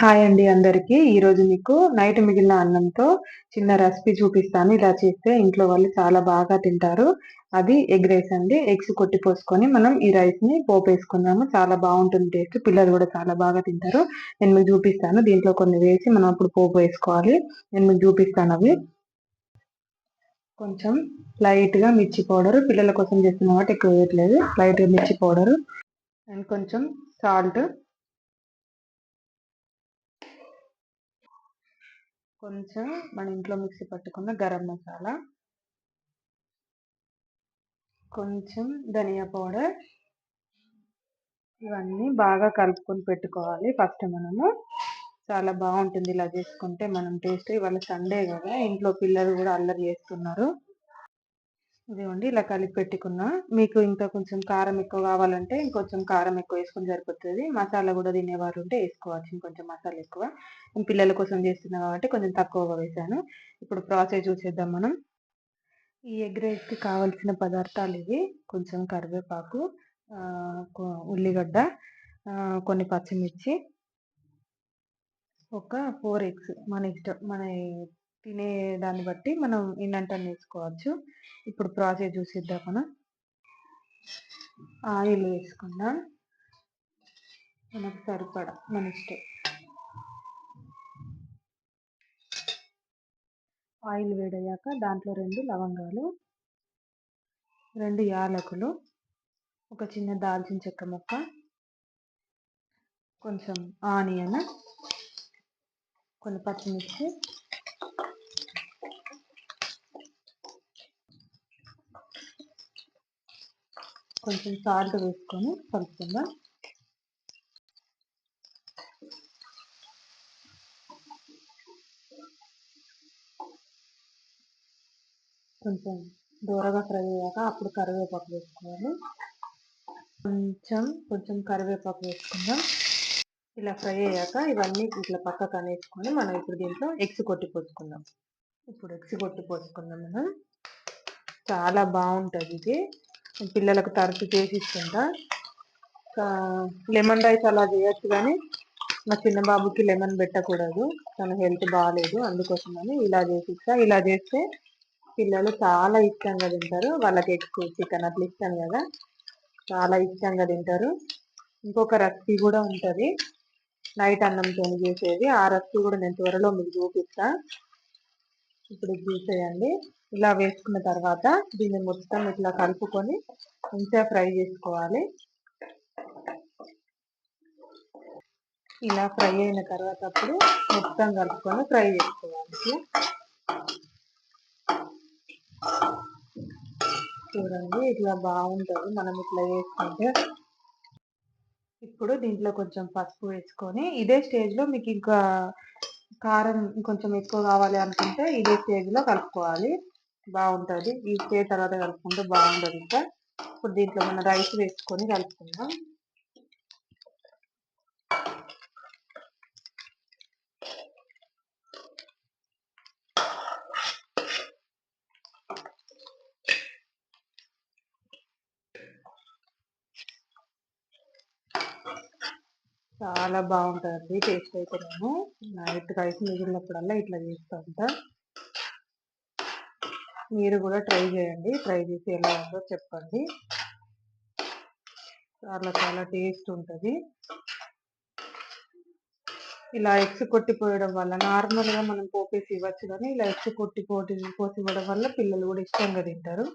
Hi అండి అందరికి. ఈరోజు మీకు నైట్ మిగిలిన అన్నంతో చిన్న రెసిపీ చూపిస్తాను. ఇలా చేస్తే ఇంట్లో వాళ్ళు చాలా బాగా తింటారు. అది ఎగ్ రైస్ అండి. ఎగ్స్ కొట్టి పోసుకొని మనం ఈ రైస్ని పోపు వేసుకున్నాము చాలా బాగుంటుంది టేస్ట్. పిల్లలు కూడా చాలా బాగా తింటారు. నేను మీకు చూపిస్తాను. దీంట్లో కొన్ని వేసి మనం అప్పుడు పోపు వేసుకోవాలి. నేను మీకు చూపిస్తాను అవి. కొంచెం లైట్గా మిర్చి పౌడర్. పిల్లల కోసం చేస్తున్న కాబట్టి ఎక్కువ వేయట్లేదు. లైట్గా మిర్చి పౌడర్. అండ్ కొంచెం సాల్ట్. కొంచెం మన ఇంట్లో మిక్సీ పట్టుకున్న గరం మసాలా. కొంచెం ధనియా పౌడర్. ఇవన్నీ బాగా కలుపుకొని పెట్టుకోవాలి. ఫస్ట్ మనము చాలా బాగుంటుంది ఇలా చేసుకుంటే మనం టేస్ట్. ఇవాళ సండే కదా ఇంట్లో పిల్లలు కూడా అల్లరి చేస్తున్నారు. ఇదిగోండి ఇలా కలిపి పెట్టుకున్నా. మీకు ఇంకా కొంచెం కారం ఎక్కువ కావాలంటే ఇంకొంచెం కారం ఎక్కువ వేసుకొని సరిపోతుంది. మసాలా కూడా తినేవారు ఉంటే వేసుకోవచ్చు ఇంకొంచెం మసాలా ఎక్కువ. నేను పిల్లల కోసం చేస్తున్నా కాబట్టి కొంచెం తక్కువగా వేసాను ఇప్పుడు ప్రాసెస్ చూసేద్దాం మనం. ఈ ఎగ్ రైస్కి కావాల్సిన పదార్థాలు ఇవి. కొంచెం కరివేపాకు ఉల్లిగడ్డ కొన్ని పచ్చిమిర్చి. ఒక ఫోర్ ఎగ్స్ మన ఇష్టం మన తినే దాన్ని బట్టి మనం ఇన్నంత వేసుకోవచ్చు. ఇప్పుడు ప్రాసెస్ చూసిద్దాం మనం. ఆయిల్ వేసుకుందాం. మనకు సరిపడా మన ఇష్టం. ఆయిల్ వేడయ్యాక దాంట్లో రెండు లవంగాలు రెండు యాలకులు ఒక చిన్న దాల్చిన చెక్క ముక్క కొంచెం ఆనియన్ కొన్ని పచ్చిమిర్చి కొంచెం సాల్ట్ వేసుకొని కలుపుకుందాం. కొంచెం దూరగా ఫ్రై అయ్యాక అప్పుడు కరివేపాకు వేసుకోవాలి. కొంచెం కొంచెం కరివేపాకు వేసుకుందాం. ఇలా ఫ్రై అయ్యాక ఇవన్నీ ఇట్లా పక్కకు అనేసుకొని మనం ఇప్పుడు దీంట్లో ఎగ్స్ కొట్టి పోసుకుందాం. ఇప్పుడు ఎగ్స్ కొట్టి పోసుకుందాం మనం. చాలా బాగుంటుంది ఇది. పిల్లలకు తరచు చేసి ఇస్తుంటా. లెమన్ రైస్ అలా చేయొచ్చు కానీ మా చిన్న బాబుకి లెమన్ పెట్టకూడదు. తన హెల్త్ బాగాలేదు అందుకోసమని ఇలా చేసిస్తా ఇలా చేస్తే పిల్లలు చాలా ఇష్టంగా తింటారు. వాళ్ళకి ఎక్కువ చికెన్ అట్లా ఇష్టం కదా. చాలా ఇష్టంగా తింటారు. ఇంకొక రెసిపీ కూడా ఉంటుంది. నైట్ అన్నంతో చేసేది. ఆ రెసిపీ కూడా నేను త్వరలో మీకు చూపిస్తాను ఇప్పుడు చూసేయండి ఇలా వేసుకున్న తర్వాత దీన్ని మొత్తం ఇట్లా కలుపుకొని మంచిగా ఫ్రై చేసుకోవాలి. ఇలా ఫ్రై అయిన తర్వాత అప్పుడు మొత్తం కలుపుకొని ఫ్రై చేసుకోవాలి. చూడండి ఇట్లా బాగుంటుంది. మనం ఇట్లా వేసుకుంటే ఇప్పుడు దీంట్లో కొంచెం పసుపు వేసుకొని ఇదే స్టేజ్లో మీకు ఇంకా కారం కొంచెం ఎక్కువ కావాలి అనుకుంటే ఇదే స్టేజ్లో కలుపుకోవాలి. బాగుంటుంది. ఈ స్టేజ్ తర్వాత కలుపుకుంటే బాగుంటుంది ఇంకా. ఇప్పుడు దీంట్లో మన రైస్ వేసుకొని కలుపుకుందాం. చాలా బాగుంటుంది టేస్ట్ అయితే నేను. నైట్ రైస్ మిగిలినప్పుడల్లా ఇట్లా చేస్తూ ఉంటా. మీరు కూడా ట్రై చేయండి. ట్రై చేసి ఎలా ఉందో చెప్పండి. చాలా చాలా టేస్ట్ ఉంటుంది. ఇలా ఎగ్స్ కొట్టిపోయడం వల్ల నార్మల్గా మనం పోపేసి ఇవ్వచ్చు కానీ ఇలా ఎగ్స్ కొట్టి పోటీ పోసి ఇవ్వడం వల్ల పిల్లలు కూడా ఇష్టంగా తింటారు.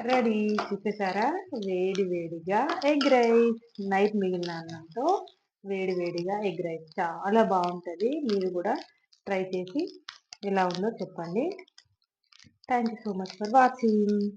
రెడీ. చూసేసారా? వేడి వేడిగా ఎగ్ రైస్. నైట్ మిగిలిన అన్నంతో వేడి వేడిగా ఎగ్ రైస్. చాలా బాగుంటుంది. మీరు కూడా ట్రై చేసి ఎలా ఉందో చెప్పండి. Thank you so much for watching.